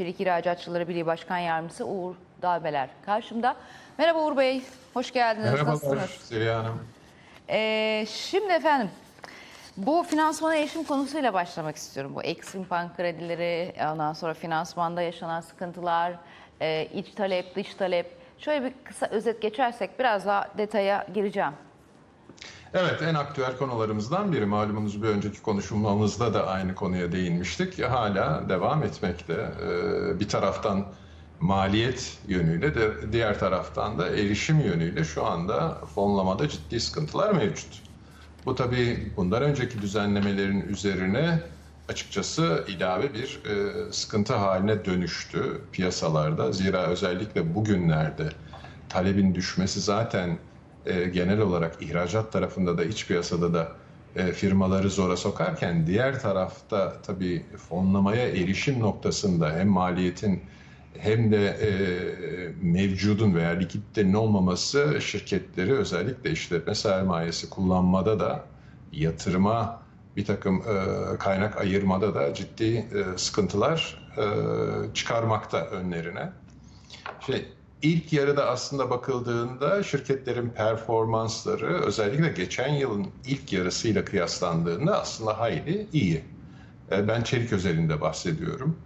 Çelik İhracatçıları Birliği Başkan Yardımcısı Uğur Dalbeler karşımda. Merhaba Uğur Bey, hoş geldiniz. Merhabalar Nasılsınız? Zeliha Hanım. Ee, şimdi efendim, bu finansmana erişim konusuyla başlamak istiyorum. Bu Exim Bank kredileri, ondan sonra finansmanda yaşanan sıkıntılar, e, iç talep, dış talep. Şöyle bir kısa özet geçersek biraz daha detaya gireceğim. Evet en aktüel konularımızdan biri. Malumunuz bir önceki konuşmamızda da aynı konuya değinmiştik. Hala devam etmekte. Ee, bir taraftan maliyet yönüyle de diğer taraftan da erişim yönüyle şu anda fonlamada ciddi sıkıntılar mevcut. Bu tabii bundan önceki düzenlemelerin üzerine açıkçası ilave bir e, sıkıntı haline dönüştü piyasalarda. Zira özellikle bugünlerde talebin düşmesi zaten e, genel olarak ihracat tarafında da iç piyasada da e, firmaları zora sokarken diğer tarafta tabii fonlamaya erişim noktasında hem maliyetin hem de e, mevcudun veya likiditenin olmaması şirketleri özellikle işletme sermayesi kullanmada da yatırıma bir takım e, kaynak ayırmada da ciddi e, sıkıntılar e, çıkarmakta önlerine. Şey, ilk yarıda aslında bakıldığında şirketlerin performansları özellikle geçen yılın ilk yarısıyla kıyaslandığında aslında hayli iyi. E, Ben çelik özelinde bahsediyorum.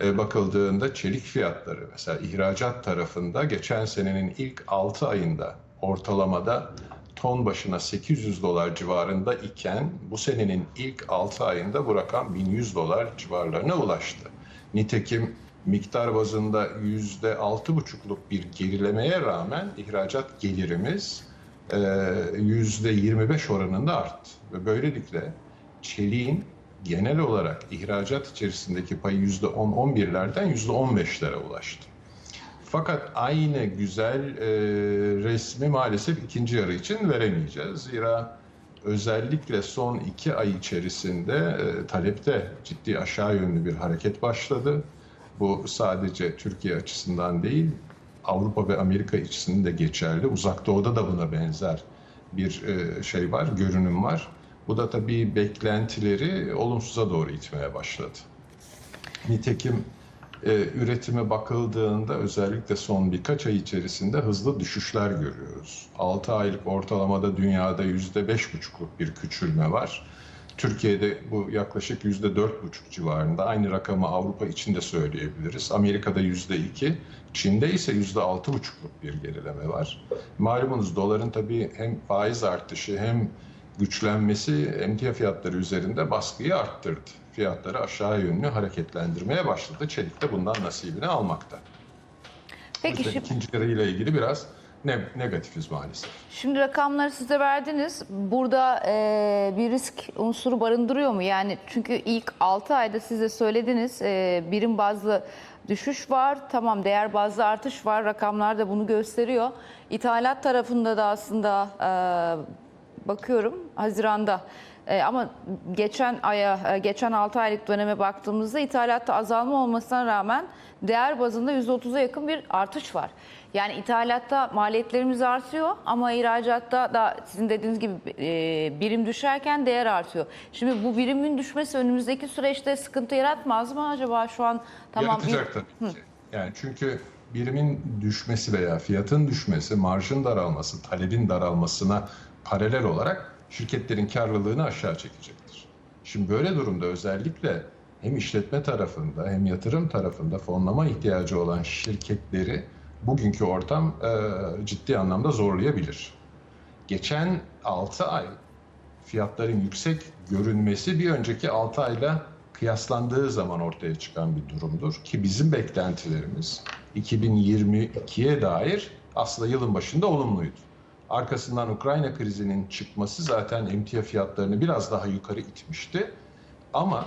E, Bakıldığında çelik fiyatları mesela ihracat tarafında geçen senenin ilk 6 ayında ortalamada ton başına 800 dolar civarında iken bu senenin ilk 6 ayında bu rakam 1100 dolar civarlarına ulaştı. Nitekim miktar bazında yüzde altı buçukluk bir gerilemeye rağmen ihracat gelirimiz e, yüzde 25 oranında arttı. Ve böylelikle çeliğin genel olarak ihracat içerisindeki payı yüzde 10-11'lerden yüzde 15'lere ulaştı. Fakat aynı güzel e, resmi maalesef ikinci yarı için veremeyeceğiz. Zira özellikle son iki ay içerisinde e, talepte ciddi aşağı yönlü bir hareket başladı. Bu sadece Türkiye açısından değil, Avrupa ve Amerika için de geçerli. Uzak Doğu'da da buna benzer bir e, şey var, görünüm var. Bu da tabii beklentileri olumsuza doğru itmeye başladı. Nitekim e, üretime bakıldığında özellikle son birkaç ay içerisinde hızlı düşüşler görüyoruz. 6 aylık ortalamada dünyada %5,5'luk bir küçülme var. Türkiye'de bu yaklaşık %4,5 civarında. Aynı rakamı Avrupa için de söyleyebiliriz. Amerika'da %2, Çin'de ise %6,5'luk bir gerileme var. Malumunuz doların tabii hem faiz artışı hem güçlenmesi emtia fiyatları üzerinde baskıyı arttırdı. Fiyatları aşağı yönlü hareketlendirmeye başladı. Çelik de bundan nasibini almakta. Peki şimdi, ikinci yarıyla ilgili biraz ne, negatifiz maalesef. şimdi rakamları size verdiniz. Burada e, bir risk unsuru barındırıyor mu? Yani çünkü ilk 6 ayda siz de söylediniz e, birim bazlı düşüş var. Tamam değer bazlı artış var. Rakamlar da bunu gösteriyor. İthalat tarafında da aslında e, bakıyorum Haziran'da e, ama geçen aya, e, geçen 6 aylık döneme baktığımızda ithalatta azalma olmasına rağmen değer bazında %30'a yakın bir artış var. Yani ithalatta maliyetlerimiz artıyor ama ihracatta da sizin dediğiniz gibi e, birim düşerken değer artıyor. Şimdi bu birimin düşmesi önümüzdeki süreçte sıkıntı yaratmaz mı acaba şu an tamam Yaratacak tabii ki. Yani çünkü birimin düşmesi veya fiyatın düşmesi, marjın daralması, talebin daralmasına paralel olarak şirketlerin karlılığını aşağı çekecektir. Şimdi böyle durumda özellikle hem işletme tarafında hem yatırım tarafında fonlama ihtiyacı olan şirketleri bugünkü ortam e, ciddi anlamda zorlayabilir. Geçen 6 ay fiyatların yüksek görünmesi bir önceki 6 ayla kıyaslandığı zaman ortaya çıkan bir durumdur. Ki bizim beklentilerimiz 2022'ye dair aslında yılın başında olumluydu. Arkasından Ukrayna krizinin çıkması zaten emtia fiyatlarını biraz daha yukarı itmişti. Ama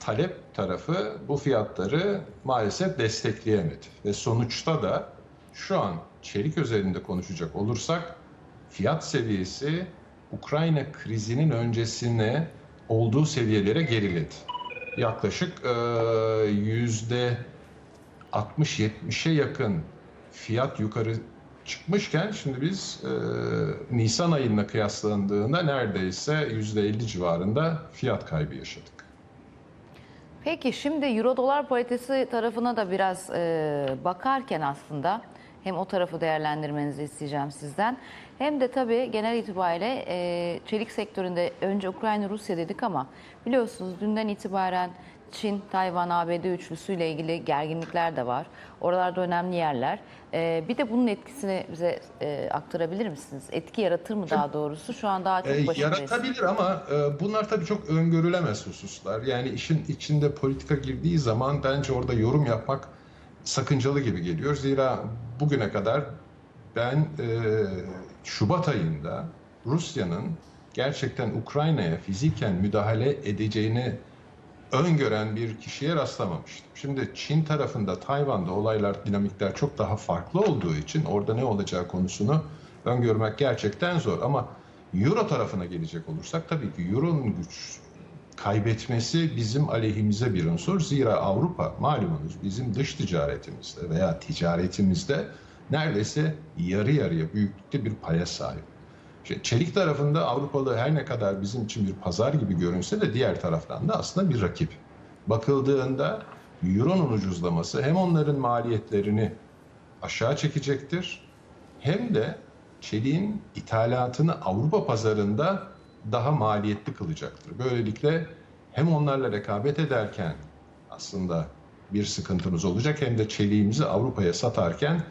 talep tarafı bu fiyatları maalesef destekleyemedi. Ve sonuçta da şu an çelik özelinde konuşacak olursak fiyat seviyesi Ukrayna krizinin öncesine olduğu seviyelere geriledi. Yaklaşık yüzde 60-70'e yakın fiyat yukarı çıkmışken şimdi biz e, Nisan ayına kıyaslandığında neredeyse yüzde 50 civarında fiyat kaybı yaşadık. Peki şimdi euro dolar paritesi tarafına da biraz e, bakarken aslında hem o tarafı değerlendirmenizi isteyeceğim sizden. Hem de tabii genel itibariyle e, çelik sektöründe önce Ukrayna Rusya dedik ama biliyorsunuz dünden itibaren Çin, Tayvan, ABD üçlüsüyle ilgili gerginlikler de var. Oralarda önemli yerler. E, bir de bunun etkisini bize e, aktarabilir misiniz? Etki yaratır mı daha doğrusu? Şu an daha çok E, başındayız. yaratabilir ama e, bunlar tabii çok öngörülemez hususlar. Yani işin içinde politika girdiği zaman bence orada yorum yapmak sakıncalı gibi geliyor. Zira bugüne kadar ben e, Şubat ayında Rusya'nın gerçekten Ukrayna'ya fiziken müdahale edeceğini öngören bir kişiye rastlamamıştım. Şimdi Çin tarafında, Tayvan'da olaylar, dinamikler çok daha farklı olduğu için orada ne olacağı konusunu öngörmek gerçekten zor. Ama Euro tarafına gelecek olursak tabii ki Euro'nun güç kaybetmesi bizim aleyhimize bir unsur. Zira Avrupa malumunuz bizim dış ticaretimizde veya ticaretimizde neredeyse yarı yarıya büyüklükte bir paya sahip. İşte çelik tarafında Avrupalı her ne kadar bizim için bir pazar gibi görünse de diğer taraftan da aslında bir rakip. Bakıldığında Euro'nun ucuzlaması hem onların maliyetlerini aşağı çekecektir hem de çeliğin ithalatını Avrupa pazarında daha maliyetli kılacaktır. Böylelikle hem onlarla rekabet ederken aslında bir sıkıntımız olacak hem de çeliğimizi Avrupa'ya satarken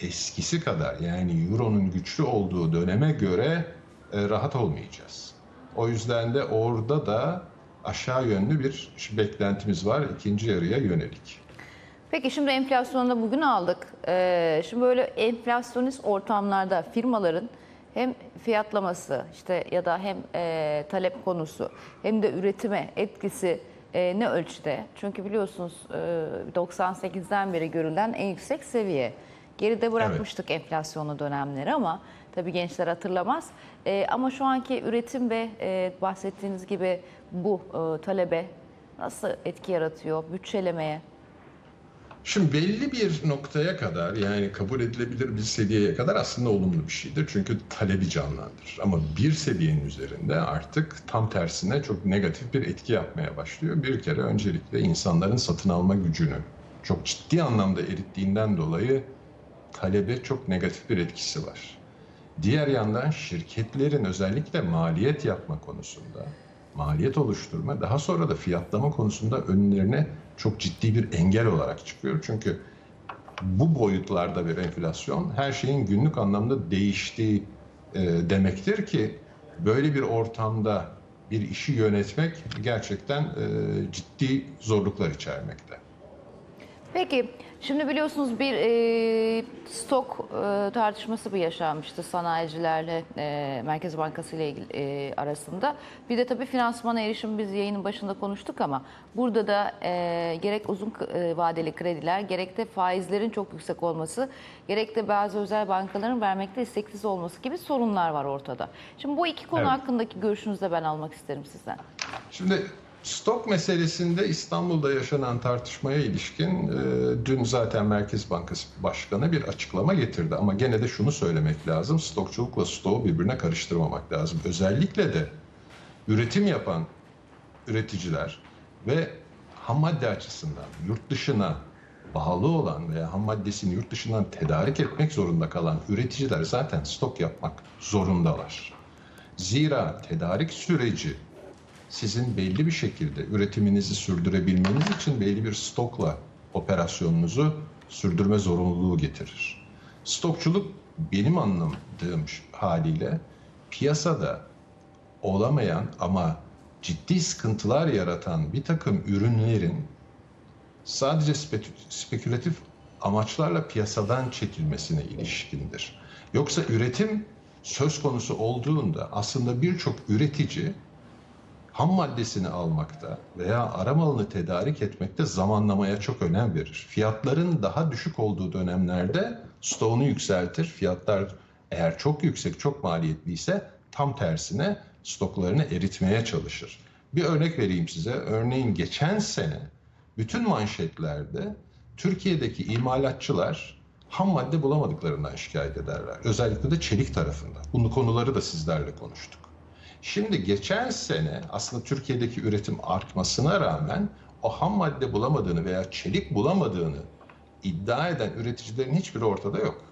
eskisi kadar yani Euro'nun güçlü olduğu döneme göre e, rahat olmayacağız. O yüzden de orada da aşağı yönlü bir beklentimiz var ikinci yarıya yönelik. Peki şimdi enflasyonu da bugün aldık. Ee, şimdi böyle enflasyonist ortamlarda firmaların hem fiyatlaması işte ya da hem e, talep konusu hem de üretime etkisi e, ne ölçüde? Çünkü biliyorsunuz e, 98'den beri görülen en yüksek seviye. Geride bırakmıştık enflasyonlu dönemleri ama tabii gençler hatırlamaz. E, ama şu anki üretim ve e, bahsettiğiniz gibi bu e, talebe nasıl etki yaratıyor bütçelemeye? Şimdi belli bir noktaya kadar yani kabul edilebilir bir seviyeye kadar aslında olumlu bir şeydir. Çünkü talebi canlandırır. Ama bir seviyenin üzerinde artık tam tersine çok negatif bir etki yapmaya başlıyor. Bir kere öncelikle insanların satın alma gücünü çok ciddi anlamda erittiğinden dolayı talebe çok negatif bir etkisi var. Diğer yandan şirketlerin özellikle maliyet yapma konusunda, maliyet oluşturma, daha sonra da fiyatlama konusunda önlerine çok ciddi bir engel olarak çıkıyor. Çünkü bu boyutlarda bir enflasyon her şeyin günlük anlamda değiştiği e, demektir ki böyle bir ortamda bir işi yönetmek gerçekten e, ciddi zorluklar içermekte. Peki şimdi biliyorsunuz bir e, stok e, tartışması bir yaşanmıştı sanayicilerle e, Merkez Bankası ile ilgili e, arasında. Bir de tabii finansmana erişim biz yayının başında konuştuk ama burada da e, gerek uzun e, vadeli krediler gerek de faizlerin çok yüksek olması gerek de bazı özel bankaların vermekte isteksiz olması gibi sorunlar var ortada. Şimdi bu iki konu Evet. hakkındaki görüşünüzü de ben almak isterim sizden. Şimdi stok meselesinde İstanbul'da yaşanan tartışmaya ilişkin e, dün zaten Merkez Bankası Başkanı bir açıklama getirdi. Ama gene de şunu söylemek lazım. Stokçulukla stoğu birbirine karıştırmamak lazım. Özellikle de üretim yapan üreticiler ve ham madde açısından yurt dışına bağlı olan veya ham maddesini yurt dışından tedarik etmek zorunda kalan üreticiler zaten stok yapmak zorundalar. Zira tedarik süreci sizin belli bir şekilde üretiminizi sürdürebilmeniz için belli bir stokla operasyonunuzu sürdürme zorunluluğu getirir. Stokçuluk benim anladığım haliyle piyasada olamayan ama ciddi sıkıntılar yaratan bir takım ürünlerin sadece spe- spekülatif amaçlarla piyasadan çekilmesine ilişkindir. Yoksa üretim söz konusu olduğunda aslında birçok üretici ham maddesini almakta veya ara malını tedarik etmekte zamanlamaya çok önem verir. Fiyatların daha düşük olduğu dönemlerde stoğunu yükseltir. Fiyatlar eğer çok yüksek, çok maliyetliyse tam tersine stoklarını eritmeye çalışır. Bir örnek vereyim size. Örneğin geçen sene bütün manşetlerde Türkiye'deki imalatçılar ham madde bulamadıklarından şikayet ederler. Özellikle de çelik tarafında. Bunu konuları da sizlerle konuştuk. Şimdi geçen sene aslında Türkiye'deki üretim artmasına rağmen o ham madde bulamadığını veya çelik bulamadığını iddia eden üreticilerin hiçbiri ortada yok.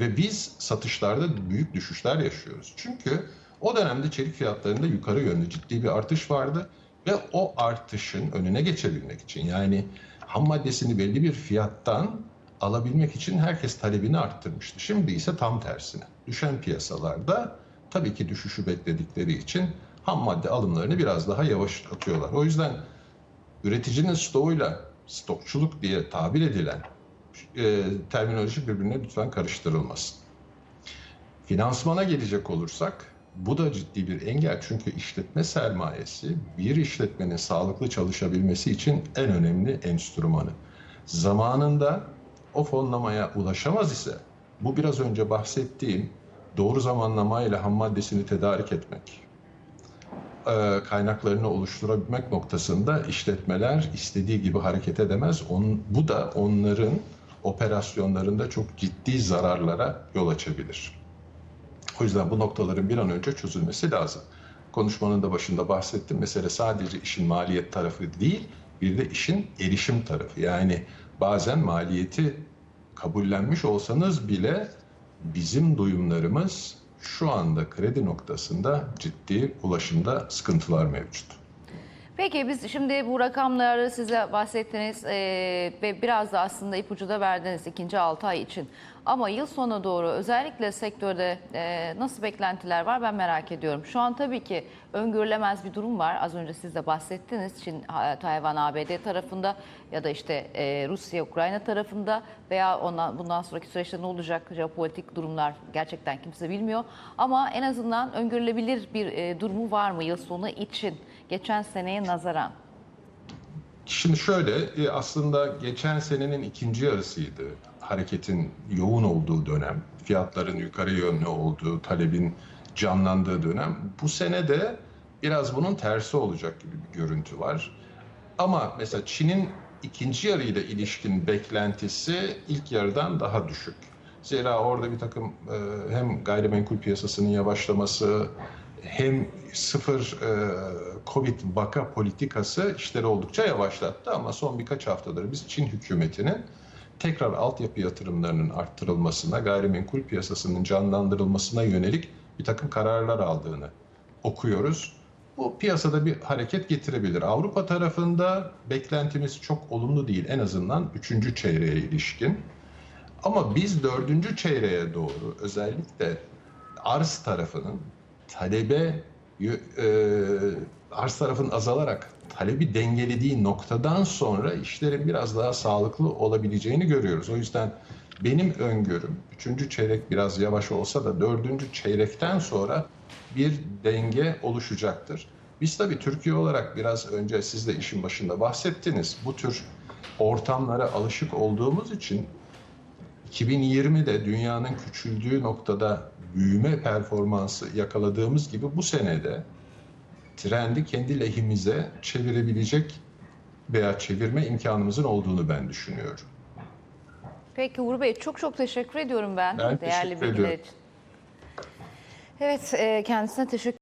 Ve biz satışlarda büyük düşüşler yaşıyoruz. Çünkü o dönemde çelik fiyatlarında yukarı yönlü ciddi bir artış vardı ve o artışın önüne geçebilmek için yani ham maddesini belli bir fiyattan alabilmek için herkes talebini arttırmıştı. Şimdi ise tam tersine. Düşen piyasalarda tabii ki düşüşü bekledikleri için ham madde alımlarını biraz daha yavaşlatıyorlar. O yüzden üreticinin stoğuyla stokçuluk diye tabir edilen e, terminoloji birbirine lütfen karıştırılmasın. Finansmana gelecek olursak bu da ciddi bir engel çünkü işletme sermayesi bir işletmenin sağlıklı çalışabilmesi için en önemli enstrümanı. Zamanında o fonlamaya ulaşamaz ise bu biraz önce bahsettiğim doğru zamanlamayla ham maddesini tedarik etmek, e, kaynaklarını oluşturabilmek noktasında işletmeler istediği gibi hareket edemez. Bu da onların operasyonlarında çok ciddi zararlara yol açabilir. O yüzden bu noktaların bir an önce çözülmesi lazım. Konuşmanın da başında bahsettim. Mesele sadece işin maliyet tarafı değil, bir de işin erişim tarafı. Yani bazen maliyeti kabullenmiş olsanız bile bizim duyumlarımız şu anda kredi noktasında ciddi ulaşımda sıkıntılar mevcut. Peki biz şimdi bu rakamları size bahsettiniz e, ve biraz da aslında ipucu da verdiniz ikinci 6 ay için. Ama yıl sonuna doğru özellikle sektörde e, nasıl beklentiler var ben merak ediyorum. Şu an tabii ki öngörülemez bir durum var. Az önce siz de bahsettiniz. Çin, Tayvan, ABD tarafında ya da işte e, Rusya, Ukrayna tarafında veya ondan, bundan sonraki süreçte ne olacak jeopolitik durumlar gerçekten kimse bilmiyor. Ama en azından öngörülebilir bir e, durumu var mı yıl sonu için geçen seneye nazaran? Şimdi şöyle e, aslında geçen senenin ikinci yarısıydı hareketin yoğun olduğu dönem. Fiyatların yukarı yönlü olduğu, talebin canlandığı dönem. Bu sene de biraz bunun tersi olacak gibi bir görüntü var. Ama mesela Çin'in ikinci yarıyla ilişkin beklentisi ilk yarıdan daha düşük. Zira orada bir takım e, hem gayrimenkul piyasasının yavaşlaması hem sıfır e, Covid vaka politikası işleri oldukça yavaşlattı ama son birkaç haftadır biz Çin hükümetinin tekrar altyapı yatırımlarının arttırılmasına, gayrimenkul piyasasının canlandırılmasına yönelik bir takım kararlar aldığını okuyoruz. Bu piyasada bir hareket getirebilir. Avrupa tarafında beklentimiz çok olumlu değil en azından üçüncü çeyreğe ilişkin. Ama biz dördüncü çeyreğe doğru özellikle arz tarafının talebe e, arz tarafın azalarak talebi dengelediği noktadan sonra işlerin biraz daha sağlıklı olabileceğini görüyoruz. O yüzden benim öngörüm üçüncü çeyrek biraz yavaş olsa da dördüncü çeyrekten sonra bir denge oluşacaktır. Biz tabii Türkiye olarak biraz önce siz de işin başında bahsettiniz. Bu tür ortamlara alışık olduğumuz için 2020'de dünyanın küçüldüğü noktada büyüme performansı yakaladığımız gibi bu senede trendi kendi lehimize çevirebilecek veya çevirme imkanımızın olduğunu ben düşünüyorum. Peki Uğur Bey çok çok teşekkür ediyorum ben, Ben değerli bilgiler için. Evet e, kendisine teşekkür